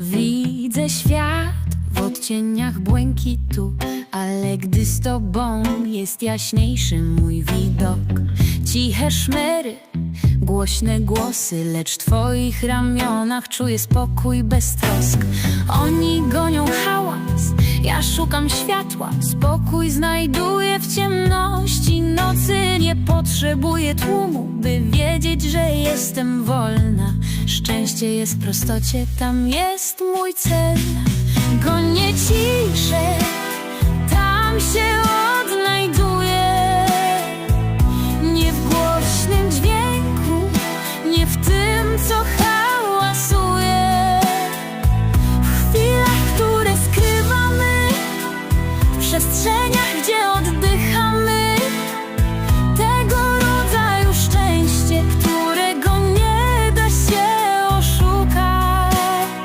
Widzę świat w odcieniach błękitu, ale gdy z tobą jest jaśniejszy mój widok. Ciche szmery, głośne głosy, lecz w twoich ramionach czuję spokój bez trosk. Oni gonią hałas, ja szukam światła, spokój znajduję w ciemności nocy. Nie potrzebuję tłumu, by wiedzieć, że jestem wolna. Szczęście jest w prostocie, tam jest mój cel. Gonię ciszę, tam się odnajduję. Nie w głośnym dźwięku, nie w tym co hałasuje. W chwilach, które skrywamy, w przestrzeniach, gdzie oddychamy